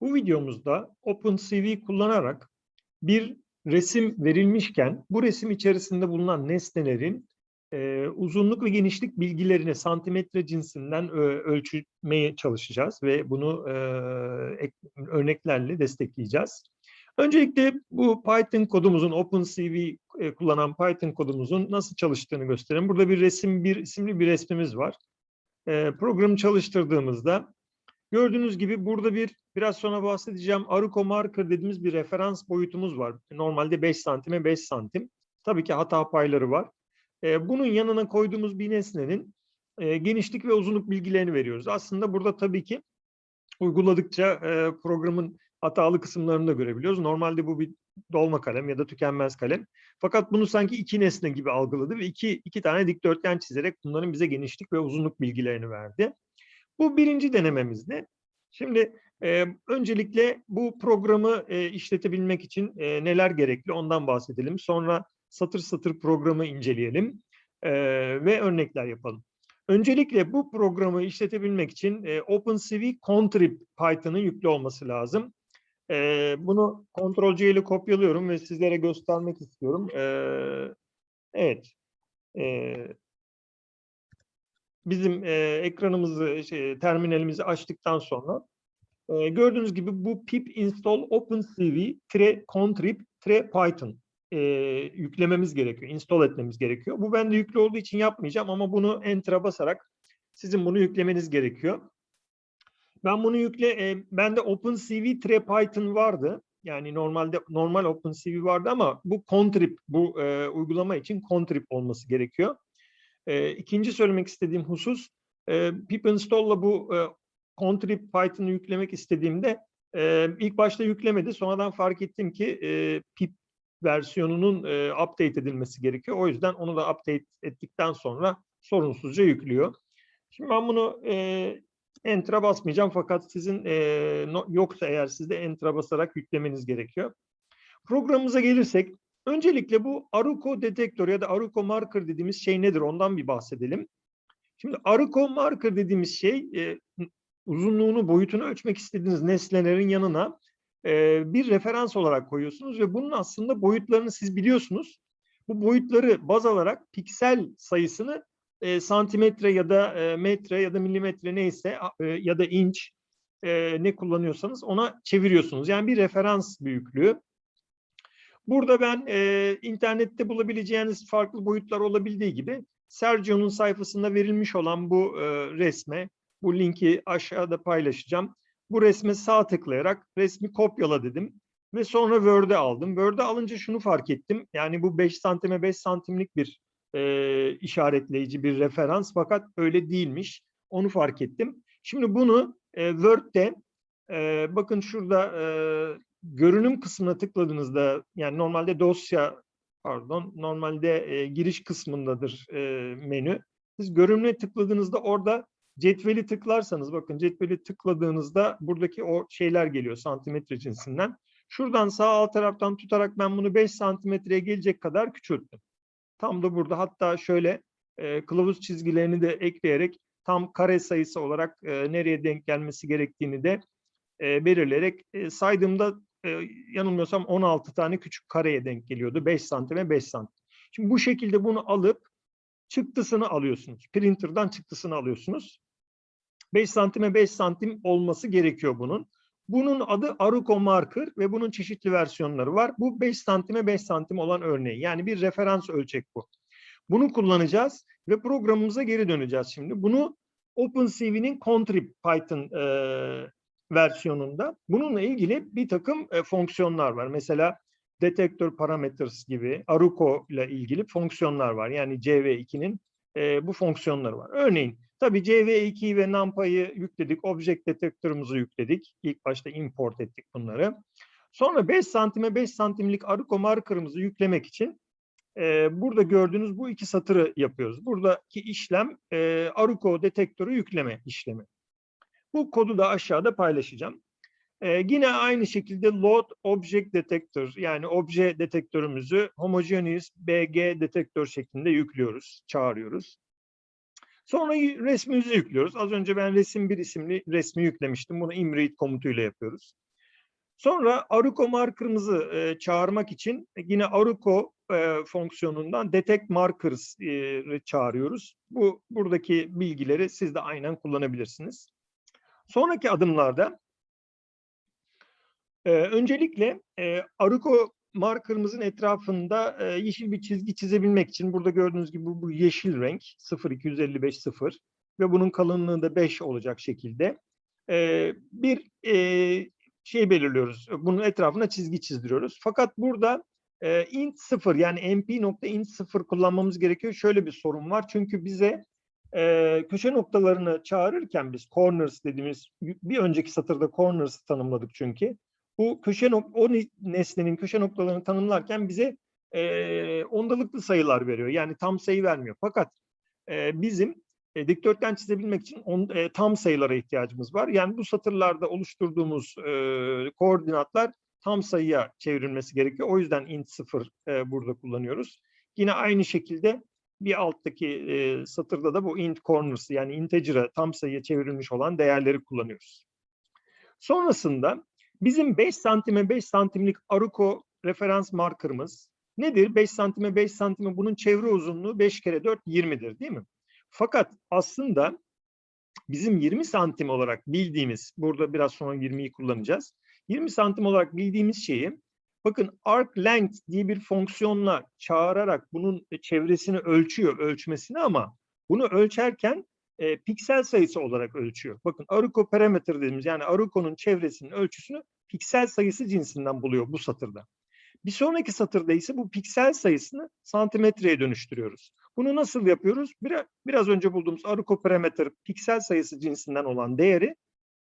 Bu videomuzda OpenCV kullanarak bir resim verilmişken bu resim içerisinde bulunan nesnelerin e, uzunluk ve genişlik bilgilerini santimetre cinsinden ö- ölçmeye çalışacağız ve bunu e, ek- örneklerle destekleyeceğiz. Öncelikle bu Python kodumuzun, OpenCV e, kullanan Python kodumuzun nasıl çalıştığını göstereyim. Burada bir resim, bir isimli bir resmimiz var. E, programı çalıştırdığımızda gördüğünüz gibi burada bir biraz sonra bahsedeceğim Aruco marker dediğimiz bir referans boyutumuz var. Normalde 5 santime 5 santim. Tabii ki hata payları var. E, bunun yanına koyduğumuz bir nesnenin e, genişlik ve uzunluk bilgilerini veriyoruz. Aslında burada tabii ki uyguladıkça e, programın hatalı kısımlarını da görebiliyoruz. Normalde bu bir dolma kalem ya da tükenmez kalem. Fakat bunu sanki iki nesne gibi algıladı ve iki, iki tane dikdörtgen çizerek bunların bize genişlik ve uzunluk bilgilerini verdi. Bu birinci denememizdi. Şimdi e, öncelikle bu programı e, işletebilmek için e, neler gerekli ondan bahsedelim. Sonra satır satır programı inceleyelim e, ve örnekler yapalım. Öncelikle bu programı işletebilmek için e, OpenCV Contrib Python'ın yüklü olması lazım. E, bunu Ctrl-C ile kopyalıyorum ve sizlere göstermek istiyorum. E, evet. E, bizim e, ekranımızı, şey, terminalimizi açtıktan sonra e, gördüğünüz gibi bu pip install OpenCV contrib Python e, yüklememiz gerekiyor, install etmemiz gerekiyor. Bu bende yüklü olduğu için yapmayacağım ama bunu enter'a basarak sizin bunu yüklemeniz gerekiyor. Ben bunu yükle, e, bende OpenCV Python vardı. Yani normalde normal OpenCV vardı ama bu contrib, bu e, uygulama için contrib olması gerekiyor. E, ikinci söylemek istediğim husus, e, pip install'la bu e, contrib Python'ı yüklemek istediğimde e, ilk başta yüklemedi. Sonradan fark ettim ki e, pip versiyonunun e, update edilmesi gerekiyor. O yüzden onu da update ettikten sonra sorunsuzca yüklüyor. Şimdi ben bunu e, Enter'a basmayacağım fakat sizin e, no, yoksa eğer sizde Enter'a basarak yüklemeniz gerekiyor. Programımıza gelirsek öncelikle bu Aruco detektör ya da Aruco marker dediğimiz şey nedir ondan bir bahsedelim. Şimdi Aruco marker dediğimiz şey e, uzunluğunu, boyutunu ölçmek istediğiniz nesnelerin yanına e, bir referans olarak koyuyorsunuz ve bunun aslında boyutlarını siz biliyorsunuz. Bu boyutları baz alarak piksel sayısını e, santimetre ya da e, metre ya da milimetre neyse e, ya da inç e, ne kullanıyorsanız ona çeviriyorsunuz. Yani bir referans büyüklüğü. Burada ben e, internette bulabileceğiniz farklı boyutlar olabildiği gibi Sergio'nun sayfasında verilmiş olan bu e, resme, bu linki aşağıda paylaşacağım. Bu resme sağ tıklayarak resmi kopyala dedim ve sonra Word'e aldım. Word'e alınca şunu fark ettim. Yani bu 5 santime 5 santimlik bir e, işaretleyici bir referans fakat öyle değilmiş. Onu fark ettim. Şimdi bunu e, Word'de e, bakın şurada e, görünüm kısmına tıkladığınızda yani normalde dosya pardon normalde e, giriş kısmındadır e, menü. Siz görünüme tıkladığınızda orada cetveli tıklarsanız bakın cetveli tıkladığınızda buradaki o şeyler geliyor santimetre cinsinden. Şuradan sağ alt taraftan tutarak ben bunu 5 santimetreye gelecek kadar küçülttüm. Tam da burada hatta şöyle e, kılavuz çizgilerini de ekleyerek tam kare sayısı olarak e, nereye denk gelmesi gerektiğini de e, belirleyerek e, saydığımda e, yanılmıyorsam 16 tane küçük kareye denk geliyordu. 5 santime 5 santim. Şimdi bu şekilde bunu alıp çıktısını alıyorsunuz. Printer'dan çıktısını alıyorsunuz. 5 santime 5 santim olması gerekiyor bunun. Bunun adı Aruco Marker ve bunun çeşitli versiyonları var. Bu 5 santime 5 santim olan örneği. Yani bir referans ölçek bu. Bunu kullanacağız ve programımıza geri döneceğiz şimdi. Bunu OpenCV'nin Contrib Python e, versiyonunda bununla ilgili bir takım e, fonksiyonlar var. Mesela Detector Parameters gibi Aruco ile ilgili fonksiyonlar var. Yani CV2'nin e, bu fonksiyonları var. Örneğin tabii CV2 ve NumPy'ı yükledik. Object detektörümüzü yükledik. İlk başta import ettik bunları. Sonra 5 santime 5 santimlik Aruco markerımızı yüklemek için e, burada gördüğünüz bu iki satırı yapıyoruz. Buradaki işlem e, Aruco detektörü yükleme işlemi. Bu kodu da aşağıda paylaşacağım. Ee, yine aynı şekilde load object detector yani obje detektörümüzü homogeneous BG detektör şeklinde yüklüyoruz, çağırıyoruz. Sonra resmimizi yüklüyoruz. Az önce ben resim bir isimli resmi yüklemiştim. Bunu imread komutuyla yapıyoruz. Sonra Aruko marker'ımızı e, çağırmak için yine Aruko e, fonksiyonundan detect markers e, çağırıyoruz. Bu buradaki bilgileri siz de aynen kullanabilirsiniz. Sonraki adımlarda e, öncelikle e, Aruko markerımızın etrafında e, yeşil bir çizgi çizebilmek için burada gördüğünüz gibi bu, bu yeşil renk 0255 0 ve bunun kalınlığı da 5 olacak şekilde e, bir e, şey belirliyoruz. Bunun etrafına çizgi çizdiriyoruz. Fakat burada e, int 0 yani mp.int 0 kullanmamız gerekiyor. Şöyle bir sorun var. Çünkü bize e, köşe noktalarını çağırırken biz corners dediğimiz bir önceki satırda corners tanımladık çünkü. Bu köşe nok o nesnenin köşe noktalarını tanımlarken bize e, ondalıklı sayılar veriyor. Yani tam sayı vermiyor. Fakat e, bizim e, dikdörtgen çizebilmek için on, e, tam sayılara ihtiyacımız var. Yani bu satırlarda oluşturduğumuz e, koordinatlar tam sayıya çevrilmesi gerekiyor. O yüzden int 0 e, burada kullanıyoruz. Yine aynı şekilde bir alttaki e, satırda da bu int corners yani integer'a tam sayıya çevrilmiş olan değerleri kullanıyoruz. Sonrasında bizim 5 santime 5 santimlik Aruko referans markerımız nedir? 5 santime 5 santime bunun çevre uzunluğu 5 kere 4 20'dir değil mi? Fakat aslında bizim 20 santim olarak bildiğimiz, burada biraz sonra 20'yi kullanacağız. 20 santim olarak bildiğimiz şeyi bakın arc length diye bir fonksiyonla çağırarak bunun çevresini ölçüyor, ölçmesini ama bunu ölçerken e, piksel sayısı olarak ölçüyor. Bakın Aruko parametre dediğimiz yani Aruko'nun çevresinin ölçüsünü piksel sayısı cinsinden buluyor bu satırda. Bir sonraki satırda ise bu piksel sayısını santimetreye dönüştürüyoruz. Bunu nasıl yapıyoruz? Biraz, biraz önce bulduğumuz Aruko parametre piksel sayısı cinsinden olan değeri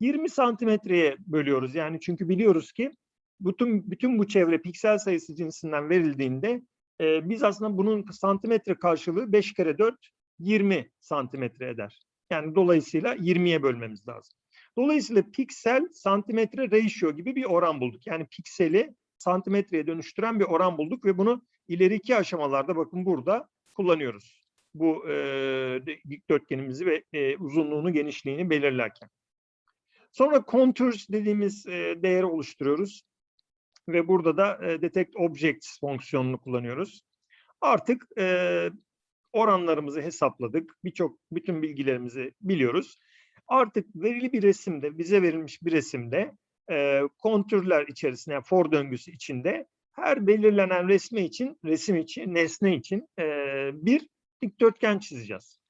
20 santimetreye bölüyoruz. Yani çünkü biliyoruz ki bütün bütün bu çevre piksel sayısı cinsinden verildiğinde e, biz aslında bunun santimetre karşılığı 5 kere 4 20 santimetre eder. Yani dolayısıyla 20'ye bölmemiz lazım. Dolayısıyla piksel santimetre ratio gibi bir oran bulduk. Yani pikseli santimetreye dönüştüren bir oran bulduk ve bunu ileriki aşamalarda bakın burada kullanıyoruz. Bu e, dikdörtgenimizi ve e, uzunluğunu, genişliğini belirlerken. Sonra contours dediğimiz e, değeri oluşturuyoruz. Ve burada da e, detect objects fonksiyonunu kullanıyoruz. Artık e, oranlarımızı hesapladık. Birçok bütün bilgilerimizi biliyoruz. Artık verili bir resimde, bize verilmiş bir resimde e, kontürler içerisinde, yani for döngüsü içinde her belirlenen resme için, resim için, nesne için e, bir dikdörtgen çizeceğiz.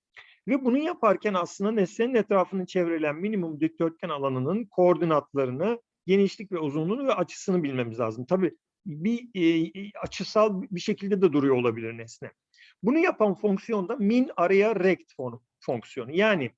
Ve bunu yaparken aslında nesnenin etrafını çevrelen minimum dikdörtgen alanının koordinatlarını, genişlik ve uzunluğunu ve açısını bilmemiz lazım. Tabii bir e, açısal bir şekilde de duruyor olabilir nesne. Bunu yapan fonksiyon da min araya rect fonksiyonu. Yani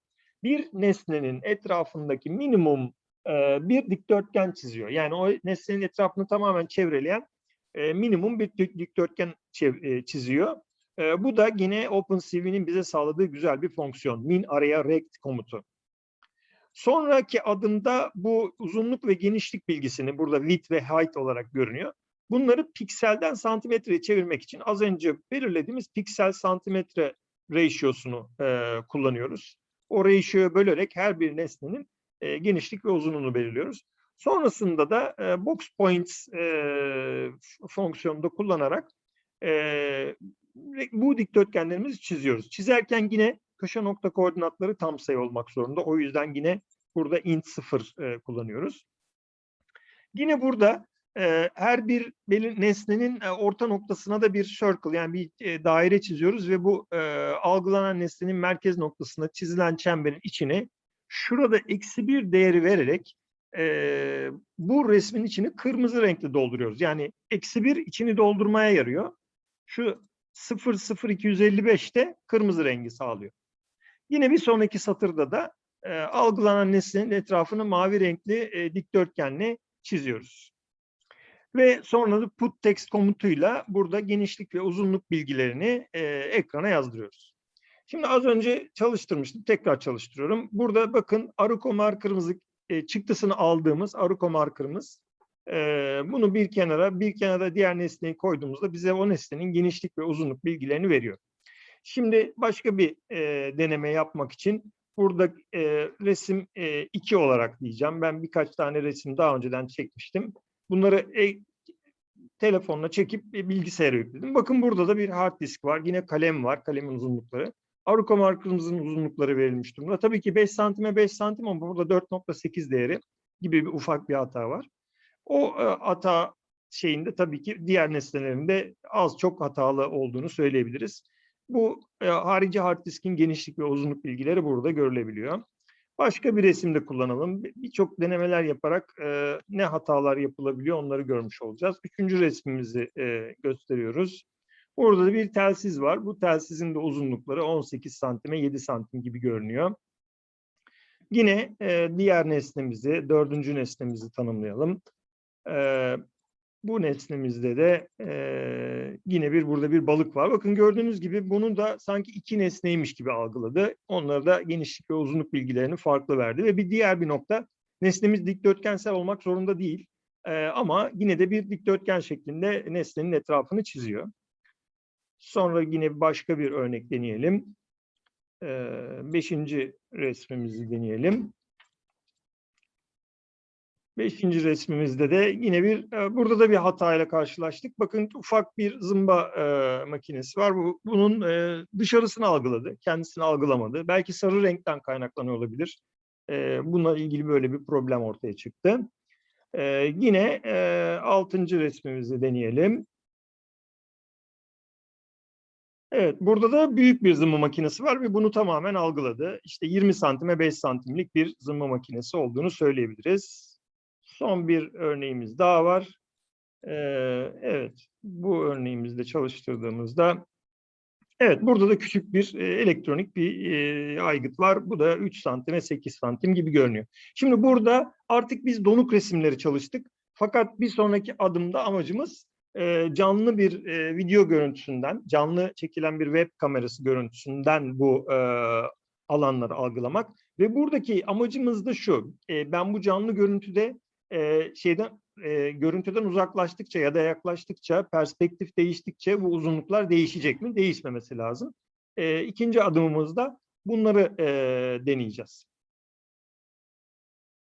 bir nesnenin etrafındaki minimum e, bir dikdörtgen çiziyor. Yani o nesnenin etrafını tamamen çevreleyen e, minimum bir dikdörtgen e, çiziyor. E, bu da yine OpenCV'nin bize sağladığı güzel bir fonksiyon. Min araya rect komutu. Sonraki adımda bu uzunluk ve genişlik bilgisini burada width ve height olarak görünüyor. Bunları pikselden santimetreye çevirmek için az önce belirlediğimiz piksel santimetre ratio'sunu e, kullanıyoruz. O ratio'ya bölerek her bir nesnenin e, genişlik ve uzunluğunu belirliyoruz. Sonrasında da e, box points e, fonksiyonunu da kullanarak e, bu dikdörtgenlerimizi çiziyoruz. Çizerken yine köşe nokta koordinatları tam sayı olmak zorunda. O yüzden yine burada int 0 e, kullanıyoruz. Yine burada e, her bir nesnenin e, orta noktasına da bir circle yani bir e, daire çiziyoruz ve bu e, algılanan nesnenin merkez noktasına çizilen çemberin içine şurada eksi bir değeri vererek e, bu resmin içini kırmızı renkli dolduruyoruz. Yani eksi bir içini doldurmaya yarıyor. Şu 00255'te kırmızı rengi sağlıyor. Yine bir sonraki satırda da e, algılanan nesnenin etrafını mavi renkli e, dikdörtgenle çiziyoruz. Ve sonra da put text komutuyla burada genişlik ve uzunluk bilgilerini e, ekrana yazdırıyoruz. Şimdi az önce çalıştırmıştım. Tekrar çalıştırıyorum. Burada bakın Aruko markerımızı e, çıktısını aldığımız Aruko markerımız. E, bunu bir kenara, bir kenara diğer nesneyi koyduğumuzda bize o nesnenin genişlik ve uzunluk bilgilerini veriyor. Şimdi başka bir e, deneme yapmak için burada e, resim 2 olarak diyeceğim. Ben birkaç tane resim daha önceden çekmiştim. Bunları e, telefonla çekip e, bilgisayara yükledim. Bakın burada da bir hard disk var. Yine kalem var. Kalemin uzunlukları. Avrupa markamızın uzunlukları verilmiş durumda. Tabii ki 5 santime 5 santim ama burada 4.8 değeri gibi bir ufak bir hata var. O e, hata şeyinde tabii ki diğer nesnelerinde az çok hatalı olduğunu söyleyebiliriz. Bu e, harici hard diskin genişlik ve uzunluk bilgileri burada görülebiliyor. Başka bir resimde kullanalım. Bir- Birçok denemeler yaparak e, ne hatalar yapılabiliyor onları görmüş olacağız. Üçüncü resmimizi e, gösteriyoruz. Burada da bir telsiz var. Bu telsizin de uzunlukları 18 santime 7 santim gibi görünüyor. Yine e, diğer nesnemizi, dördüncü nesnemizi tanımlayalım. E, bu nesnemizde de e, yine bir burada bir balık var. Bakın gördüğünüz gibi bunu da sanki iki nesneymiş gibi algıladı. Onları da genişlik ve uzunluk bilgilerini farklı verdi. Ve bir diğer bir nokta nesnemiz dikdörtgensel olmak zorunda değil. E, ama yine de bir dikdörtgen şeklinde nesnenin etrafını çiziyor. Sonra yine başka bir örnek deneyelim. E, beşinci resmimizi deneyelim. Beşinci resmimizde de yine bir, e, burada da bir hatayla karşılaştık. Bakın ufak bir zımba e, makinesi var. Bu, bunun e, dışarısını algıladı, kendisini algılamadı. Belki sarı renkten kaynaklanıyor olabilir. E, bununla ilgili böyle bir problem ortaya çıktı. E, yine e, altıncı resmimizi deneyelim. Evet, burada da büyük bir zımba makinesi var ve bunu tamamen algıladı. İşte 20 santime 5 santimlik bir zımba makinesi olduğunu söyleyebiliriz. Son bir örneğimiz daha var. Ee, evet, bu örneğimizde çalıştırdığımızda Evet, burada da küçük bir e, elektronik bir e, aygıt var. Bu da 3 santime 8 santim gibi görünüyor. Şimdi burada artık biz donuk resimleri çalıştık. Fakat bir sonraki adımda amacımız e, canlı bir video görüntüsünden, canlı çekilen bir web kamerası görüntüsünden bu alanları algılamak. Ve buradaki amacımız da şu, ben bu canlı görüntüde e, şeyden e, görüntüden uzaklaştıkça ya da yaklaştıkça, perspektif değiştikçe bu uzunluklar değişecek mi? Değişmemesi lazım. E, ikinci adımımızda bunları e, deneyeceğiz.